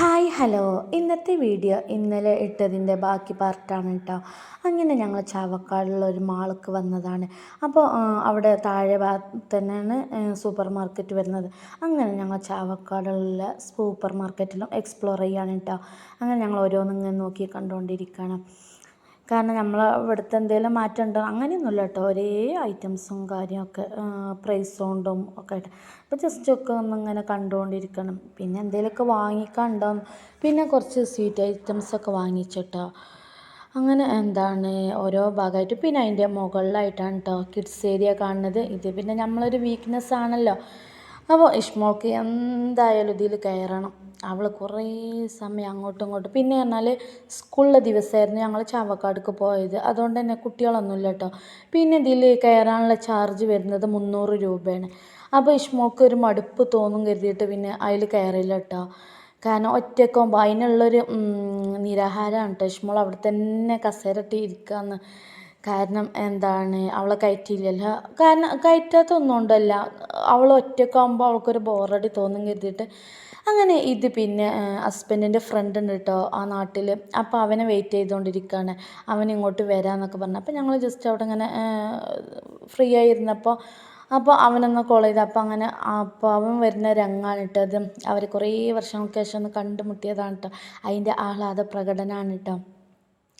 Hi hello. ഇന്നത്തെ video ഇന്നലെ ഇട്ടതിന്റെ ബാക്കി പാർട്ടാണ് കേട്ടോ അങ്ങനെ ഞങ്ങൾ ചാവക്കാടുള്ള ഒരു മാൾക്ക് വന്നതാണ്. അപ്പോൾ അവിടെ താഴെ തന്നെയാണ് സൂപ്പർ മാർക്കറ്റ് വരുന്നത്. അങ്ങനെ ഞങ്ങൾ ചാവക്കാടുള്ള സൂപ്പർ മാർക്കറ്റിലും എക്സ്പ്ലോർ ചെയ്യാണ് കേട്ടോ അങ്ങനെ ഞങ്ങൾ ഓരോന്നും നോക്കി കണ്ടുകൊണ്ടിരിക്കുകയാണ് കാരണം നമ്മൾ ഇവിടുത്തെ എന്തെങ്കിലും മാറ്റം ഉണ്ടോ? അങ്ങനെയൊന്നുമില്ല കേട്ടോ. ഒരേ ഐറ്റംസും കാര്യമൊക്കെ പ്രൈസ് കൊണ്ടും ഒക്കെ ആയിട്ട്. അപ്പോൾ ജസ്റ്റ് ഒക്കെ ഒന്ന് ഇങ്ങനെ കണ്ടുകൊണ്ടിരിക്കണം. പിന്നെ എന്തെങ്കിലുമൊക്കെ വാങ്ങിക്കാണ്ടോ പിന്നെ കുറച്ച് സ്വീറ്റ് ഐറ്റംസൊക്കെ വാങ്ങിച്ചിട്ടോ. അങ്ങനെ എന്താണ്? ഓരോ ഭാഗമായിട്ട്. പിന്നെ അതിന്റെ മുകളിലായിട്ടാണ് കേട്ടോ കിഡ്സ് ഏരിയ കാണുന്നത്. ഇത് പിന്നെ നമ്മളൊരു വീക്ക്നെസ് ആണല്ലോ. അപ്പോൾ ഇഷ്മോൾക്ക് എന്തായാലും ഇതിൽ കയറണം. അവൾ കുറേ സമയം അങ്ങോട്ടും ഇങ്ങോട്ടും. പിന്നെ പറഞ്ഞാൽ സ്കൂളിലെ ദിവസമായിരുന്നു ഞങ്ങൾ ചാവക്കാടുക്ക് പോയത്. അതുകൊണ്ട് തന്നെ കുട്ടികളൊന്നുമില്ല കേട്ടോ പിന്നെ ഇതിൽ കയറാനുള്ള ചാർജ് വരുന്നത് മുന്നൂറ് രൂപയാണ്. അപ്പോൾ ഇഷ്മോക്ക് ഒരു മടുപ്പ് തോന്നും കരുതിയിട്ട് പിന്നെ അതിൽ കയറില്ല കേട്ടോ കാരണം ഒറ്റയ്ക്കാകുമ്പോൾ അതിനുള്ളൊരു നിരാഹാരമാണ് കേട്ടോ ഇഷ്മോൾ അവിടെ തന്നെ കസേരട്ടി ഇരിക്കാന്ന്. കാരണം എന്താണ്? അവളെ കയറ്റിയില്ലല്ലോ. കാരണം കയറ്റാത്ത ഒന്നുകൊണ്ടല്ല അവൾ ഒറ്റയ്ക്കാകുമ്പോൾ അവൾക്കൊരു ബോറടി തോന്നും കരുതിയിട്ട്. അങ്ങനെ ഇത് പിന്നെ ഹസ്ബൻഡിന്റെ ഫ്രണ്ട് ഉണ്ട് കേട്ടോ ആ നാട്ടിൽ അപ്പോൾ അവനെ വെയിറ്റ് ചെയ്തുകൊണ്ടിരിക്കുകയാണ് അവൻ ഇങ്ങോട്ട് വരാമെന്നൊക്കെ പറഞ്ഞു. അപ്പോൾ ഞങ്ങൾ ജസ്റ്റ് അവിടെ ഇങ്ങനെ ഫ്രീ ആയിരുന്നപ്പോൾ അപ്പോൾ അവനൊന്ന് കോൾ ചെയ്ത്. അപ്പോൾ അങ്ങനെ അപ്പോൾ അവൻ വരുന്ന രംഗമാണ് ഇട്ടത് അവർ കുറേ വർഷങ്ങൾക്ക് ശേഷം ഒന്ന് കണ്ടുമുട്ടിയതാണ് കേട്ടോ അതിന്റെ ആഹ്ലാദ പ്രകടനമാണ് കേട്ടോ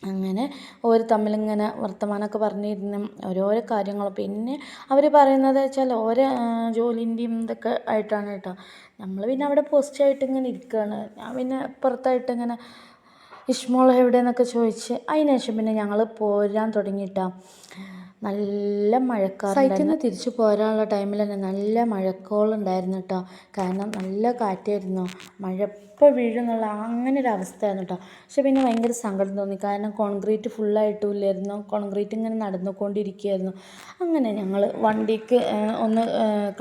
അങ്ങനെ അവർ തമ്മിലിങ്ങനെ വർത്തമാനമൊക്കെ പറഞ്ഞിരുന്ന്. ഓരോരോ കാര്യങ്ങൾ. പിന്നെ അവർ പറയുന്നത് വെച്ചാൽ ഓരോ ജോലിന്റെയും ഇതൊക്കെ ആയിട്ടാണ് കേട്ടോ. നമ്മൾ പിന്നെ അവിടെ പോസ്റ്റായിട്ട് ഇങ്ങനെ ഇരിക്കുകയാണ്. ഞാൻ പിന്നെ പുറത്തായിട്ട് ഇങ്ങനെ ഇഷ്മോൾ എവിടെയെന്നൊക്കെ ചോദിച്ച് അതിന് ശേഷം പിന്നെ ഞങ്ങൾ പോരാൻ തുടങ്ങിയിട്ടാ. നല്ല മഴക്കാർ സൈറ്റിൽ നിന്ന് തിരിച്ചു പോരാനുള്ള ടൈമിൽ തന്നെ നല്ല മഴക്കോളുണ്ടായിരുന്നു കേട്ടോ കാരണം നല്ല കാറ്റായിരുന്നു. മഴ എപ്പോൾ വീഴുന്നുള്ള അങ്ങനെ ഒരു അവസ്ഥയാണ് കേട്ടോ പക്ഷെ പിന്നെ ഭയങ്കര സങ്കടം തോന്നി. കാരണം കോൺക്രീറ്റ് ഫുള്ളായിട്ടും ഇല്ലായിരുന്നു കോൺക്രീറ്റ് ഇങ്ങനെ നടന്നുകൊണ്ടിരിക്കുകയായിരുന്നു. അങ്ങനെ ഞങ്ങൾ വണ്ടിക്ക് ഒന്ന്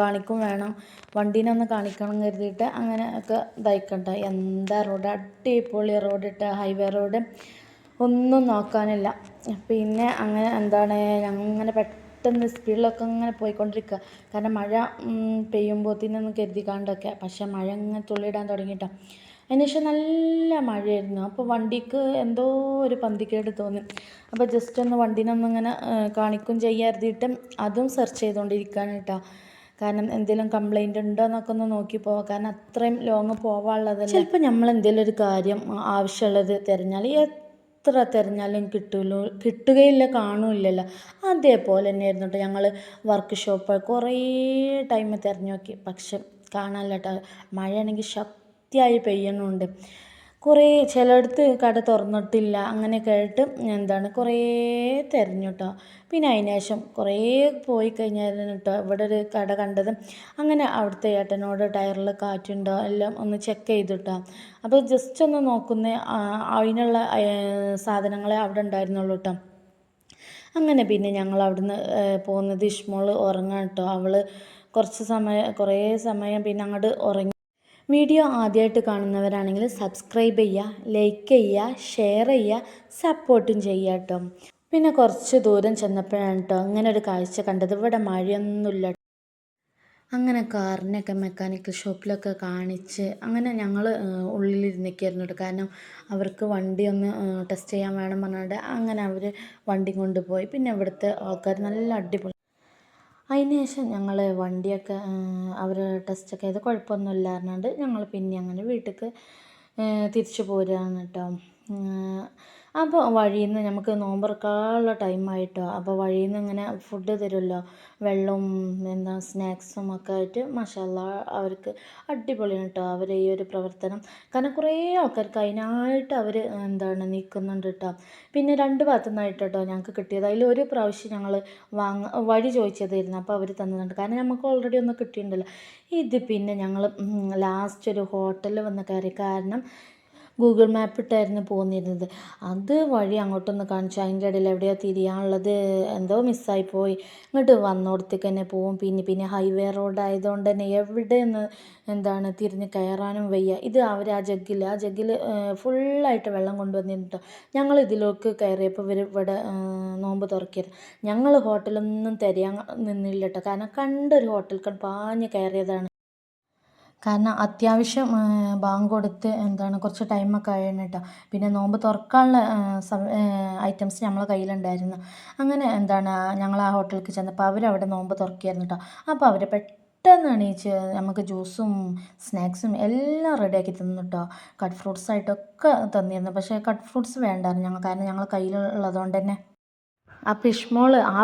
കാണിക്കും വേണം. വണ്ടീനെ ഒന്ന് കാണിക്കണം കരുതിയിട്ട് അങ്ങനെ ഒക്കെ ഇതായിക്കണ്ട എന്താ റോഡ് അടിപൊളി റോഡ് ഇട്ട ഹൈവേ റോഡ് ഒന്നും നോക്കാനില്ല. പിന്നെ അങ്ങനെ എന്താണ് അങ്ങനെ പെട്ടെന്ന് സ്പീഡിലൊക്കെ അങ്ങനെ പോയിക്കൊണ്ടിരിക്കുക കാരണം മഴ പെയ്യുമ്പോൾ പെയ്യുമ്പോഴത്തേനൊന്നും കരുതിക്കാണ്ടൊക്കെ. പക്ഷെ മഴ ഇങ്ങനെ തുള്ളിയിടാൻ തുടങ്ങിയിട്ടോ. അതിന് ശേഷം നല്ല മഴയായിരുന്നു. അപ്പോൾ വണ്ടിക്ക് എന്തോ ഒരു പന്തിക്കേട് തോന്നി. അപ്പോൾ ജസ്റ്റ് ഒന്ന് വണ്ടീനൊന്നിങ്ങനെ കാണിക്കും ചെയ്യാതിട്ട് അതും സെർച്ച് ചെയ്തുകൊണ്ടിരിക്കുകയാണ് കേട്ടോ കാരണം എന്തെങ്കിലും കംപ്ലൈന്റ് ഉണ്ടോ എന്നൊക്കെ ഒന്ന് നോക്കി പോവാം. കാരണം അത്രയും ലോങ് പോവാനുള്ളതല്ല ചിലപ്പോൾ നമ്മൾ എന്തെങ്കിലും ഒരു കാര്യം ആവശ്യമുള്ളത് തിരഞ്ഞാൽ എത്ര തിരഞ്ഞാലും കിട്ടുമല്ലോ കിട്ടുകയില്ല കാണുമില്ലല്ലോ അതേപോലെ തന്നെയായിരുന്നു കേട്ടോ ഞങ്ങൾ വർക്ക് ഷോപ്പ് കുറേ ടൈം തിരഞ്ഞു നോക്കി പക്ഷെ കാണാനില്ല കേട്ടോ മഴയാണെങ്കിൽ ശക്തിയായി പെയ്യണുണ്ട്. കുറേ ചിലയിടത്ത് കട തുറന്നിട്ടില്ല. അങ്ങനെ കേട്ട് എന്താണ് കുറേ തിരഞ്ഞു കേട്ടോ പിന്നെ അതിന് ശേഷം കുറേ പോയി കഴിഞ്ഞാലും കേട്ടോ ഇവിടെ ഒരു കട കണ്ടത്. അങ്ങനെ അവിടുത്തെ ഏട്ടനോട് ടയറിൽ കാറ്റുണ്ടോ എല്ലാം ഒന്ന് ചെക്ക് ചെയ്തു കേട്ടോ അപ്പോൾ ജസ്റ്റ് ഒന്ന് നോക്കുന്ന അതിനുള്ള സാധനങ്ങളെ അവിടെ ഉണ്ടായിരുന്നുള്ളൂ കേട്ടോ അങ്ങനെ പിന്നെ ഞങ്ങൾ അവിടുന്ന് പോകുന്നത് ഇഷ്മോൾ ഉറങ്ങാൻ കേട്ടോ അവൾ കുറച്ച് സമയം കുറേ സമയം പിന്നെ അങ്ങോട്ട് ഉറങ്ങി വീഡിയോ ആദ്യമായിട്ട് കാണുന്നവരാണെങ്കിൽ സബ്സ്ക്രൈബ് ചെയ്യുക ലൈക്ക് ചെയ്യുക ഷെയർ ചെയ്യുക സപ്പോർട്ടും ചെയ്യുക കേട്ടോ പിന്നെ കുറച്ച് ദൂരം ചെന്നപ്പോഴാണ് കേട്ടോ അങ്ങനെ ഒരു കാഴ്ച കണ്ടത്. ഇവിടെ മഴയൊന്നുമില്ല അങ്ങനെ കാറിനൊക്കെ മെക്കാനിക്കൽ ഷോപ്പിലൊക്കെ കാണിച്ച് അങ്ങനെ ഞങ്ങൾ ഉള്ളിലിരുന്നൊക്കെയായിരുന്നു കേട്ടോ കാരണം അവർക്ക് വണ്ടി ഒന്ന് ടെസ്റ്റ് ചെയ്യാൻ വേണം പറഞ്ഞിട്ട് അങ്ങനെ അവർ വണ്ടി കൊണ്ടുപോയി. പിന്നെ ഇവിടുത്തെ ആൾക്കാർ നല്ല അടിപൊളി അതിന് ശേഷം ഞങ്ങൾ വണ്ടിയൊക്കെ അവർ ടെസ്റ്റൊക്കെ ചെയ്ത് കുഴപ്പമൊന്നുമില്ല പറഞ്ഞുകൊണ്ട് ഞങ്ങൾ പിന്നെ അങ്ങനെ വീട്ടിലേക്ക് തിരിച്ചു പോരുകയാണ് കേട്ടോ അപ്പോൾ വഴിയിൽ നിന്ന് നമുക്ക് നോമ്പറക്കാനുള്ള ടൈമായിട്ടോ അപ്പോൾ വഴിയിൽ നിന്ന് ഇങ്ങനെ ഫുഡ് തരുമല്ലോ വെള്ളവും എന്താ സ്നാക്സും ഒക്കെ ആയിട്ട് മഷാല്ല അവർക്ക് അടിപൊളിയാണ് കേട്ടോ അവർ ഈ ഒരു പ്രവർത്തനം. കാരണം കുറേ ആൾക്കാർക്ക് അതിനായിട്ട് അവർ എന്താണ് നിൽക്കുന്നുണ്ട് കേട്ടോ പിന്നെ രണ്ട് ഭാഗത്തു നിന്നായിട്ട് കേട്ടോ ഞങ്ങൾക്ക് കിട്ടിയത്. അതിൽ ഒരു പ്രാവശ്യം ഞങ്ങൾ വാങ്ങ വഴി ചോദിച്ചതായിരുന്നു. അപ്പോൾ അവർ തന്നിട്ടുണ്ട് കാരണം നമുക്ക് ഓൾറെഡി ഒന്ന് കിട്ടിയിട്ടുണ്ടല്ലോ. ഇത് പിന്നെ ഞങ്ങൾ ലാസ്റ്റ് ഒരു ഹോട്ടലിൽ വന്ന് കയറി. കാരണം ഗൂഗിൾ മാപ്പ് ഇട്ടായിരുന്നു പോന്നിരുന്നത്. അത് വഴി അങ്ങോട്ടൊന്ന് കാണിച്ചു അതിന്റെ ഇടയിൽ എവിടെയോ തിരിയാനുള്ളത് എന്തോ മിസ്സായി പോയി. ഇങ്ങോട്ട് വന്നോടത്തേക്ക് തന്നെ പോവും. പിന്നെ പിന്നെ ഹൈവേ റോഡ് ആയതുകൊണ്ട് തന്നെ എവിടെ നിന്ന് എന്താണ് തിരിഞ്ഞ് കയറാനും വയ്യ. ഇത് അവർ ആ ജഗ്ഗിൽ ആ ജഗ്ഗിൽ ഫുള്ളായിട്ട് വെള്ളം കൊണ്ടുവന്നിട്ടോ ഞങ്ങൾ ഇതിലേക്ക് കയറിയപ്പോൾ ഇവർ ഇവിടെ നോമ്പ് തുറക്കരുത്. ഞങ്ങൾ ഹോട്ടലൊന്നും തിരയാൻ നിന്നില്ല കേട്ടോ കാരണം കണ്ടൊരു ഹോട്ടൽ പാഞ്ഞ് കയറിയതാണ്. കാരണം അത്യാവശ്യം ബാങ്ക് കൊടുത്ത് എന്താണ് കുറച്ച് ടൈമൊക്കെ ആയിരുന്നു കേട്ടോ പിന്നെ നോമ്പ് തുറക്കാനുള്ള ഐറ്റംസ് നമ്മളെ കയ്യിലുണ്ടായിരുന്നു. അങ്ങനെ എന്താണ് ഞങ്ങൾ ആ ഹോട്ടലിലേക്ക് ചെന്നപ്പോൾ അവരവിടെ നോമ്പ് തുറക്കുകയായിരുന്നു കേട്ടോ അപ്പോൾ അവർ പെട്ടെന്ന് എണീച്ച് നമുക്ക് ജ്യൂസും സ്നാക്സും എല്ലാം റെഡിയാക്കി തന്നു കേട്ടോ കട്ട് ഫ്രൂട്ട്സ് ആയിട്ടൊക്കെ തന്നിരുന്നു. പക്ഷേ കട്ട് ഫ്രൂട്ട്സ് വേണ്ടായിരുന്നു ഞങ്ങൾ കാരണം ഞങ്ങൾ കയ്യിലുള്ളതുകൊണ്ട് തന്നെ അപ്പോൾ ഇഷ്മോൾ ആ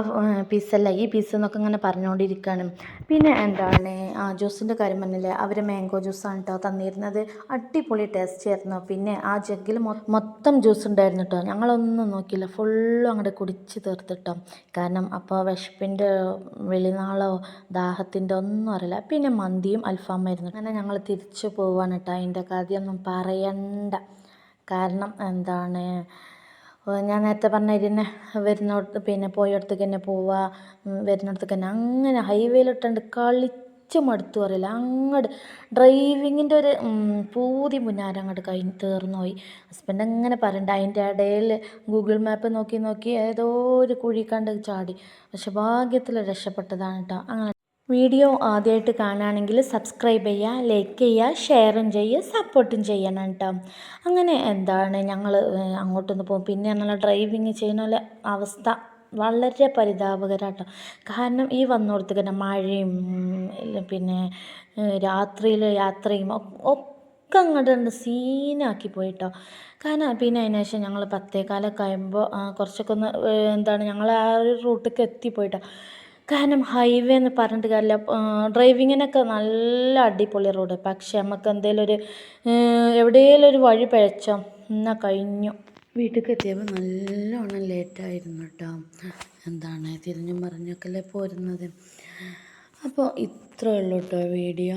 പീസല്ല ഈ പീസ് എന്നൊക്കെ ഇങ്ങനെ പറഞ്ഞുകൊണ്ടിരിക്കുകയാണ് പിന്നെ എന്താണ് ആ ജ്യൂസിന്റെ കാര്യം പറഞ്ഞില്ലേ അവർ മാംഗോ ജ്യൂസാണ് കേട്ടോ തന്നിരുന്നത്. അടിപൊളി ടേസ്റ്റ് ആയിരുന്നു. പിന്നെ ആ ജഗ്ഗിൽ മൊത്തം ജ്യൂസ് ഉണ്ടായിരുന്നു കേട്ടോ ഞങ്ങളൊന്നും നോക്കിയില്ല. ഫുള്ളും അങ്ങോട്ട് കുടിച്ച് തീർത്തിട്ടോ കാരണം അപ്പോൾ വിശപ്പിന്റെ വെളിനാളോ ദാഹത്തിന്റെ ഒന്നും അറിയില്ല. പിന്നെ മന്തിയും അൽഫാമായിരുന്നു അങ്ങനെ ഞങ്ങൾ തിരിച്ചു പോവാണ് കേട്ടോ അതിന്റെ കാര്യമൊന്നും പറയണ്ട. കാരണം എന്താണ് ഞാൻ നേരത്തെ പറഞ്ഞ ഇതിനെ വരുന്നിടത്ത് പിന്നെ പോയിടത്തേക്ക് തന്നെ പോവുക വരുന്നിടത്തേക്ക് തന്നെ അങ്ങനെ ഹൈവേയിലിട്ടുണ്ട് കളിച്ച് മടുത്തു പറയില്ല അങ്ങോട്ട് ഡ്രൈവിങ്ങിന്റെ ഒരു പൂതി മുന്നാരം അങ്ങോട്ട് കഴിഞ്ഞ് തീർന്നു പോയി ഹസ്ബൻഡ് അങ്ങനെ പറയണ്ട. അതിന്റെ ഇടയിൽ ഗൂഗിൾ മാപ്പ് നോക്കി നോക്കി ഏതോ ഒരു കുഴി കണ്ട് ചാടി. പക്ഷെ ഭാഗ്യത്തിൽ രക്ഷപ്പെട്ടതാണ് കേട്ടോ അങ്ങനെ വീഡിയോ ആദ്യമായിട്ട് കാണുകയാണെങ്കിൽ സബ്സ്ക്രൈബ് ചെയ്യുക ലൈക്ക് ചെയ്യുക ഷെയറും ചെയ്യുക സപ്പോർട്ടും ചെയ്യണം കേട്ടോ. അങ്ങനെ എന്താണ് ഞങ്ങൾ അങ്ങോട്ടൊന്ന് പോകും. പിന്നെ പറഞ്ഞാൽ ഡ്രൈവിങ് ചെയ്യുന്ന അവസ്ഥ വളരെ പരിതാപകരമാട്ടോ കാരണം ഈ വന്നോടത്ത് തന്നെ മഴയും പിന്നെ രാത്രിയിൽ യാത്രയും ഒക്കെ അങ്ങോട്ട് സീനാക്കി പോയിട്ടോ. കാരണം പിന്നെ അതിന് ശേഷം ഞങ്ങൾ പത്തേകാലൊക്കെ ആകുമ്പോൾ കുറച്ചൊക്കെ ഒന്ന് എന്താണ് ഞങ്ങൾ ആ ഒരു റൂട്ടിലേക്ക് എത്തിപ്പോയിട്ടോ. കാരണം ഹൈവേ എന്ന് പറഞ്ഞിട്ട് കാര്യമില്ല. ഡ്രൈവിങ്ങിനൊക്കെ നല്ല അടിപൊളി റോഡ് പക്ഷേ നമുക്ക് എന്തെങ്കിലും ഒരു എവിടെയെങ്കിലും ഒരു വഴി പിഴച്ചോ എന്നാൽ കഴിഞ്ഞു. വീട്ടിലേക്ക് എത്തിയപ്പോൾ നല്ലോണം ലേറ്റായിരുന്നു കേട്ടോ എന്താണ് തിരിഞ്ഞും പറഞ്ഞൊക്കെ അല്ലേ പോരുന്നത്. അപ്പോൾ ഇത്രയേ ഉള്ളൂ കേട്ടോ വീഡിയോ.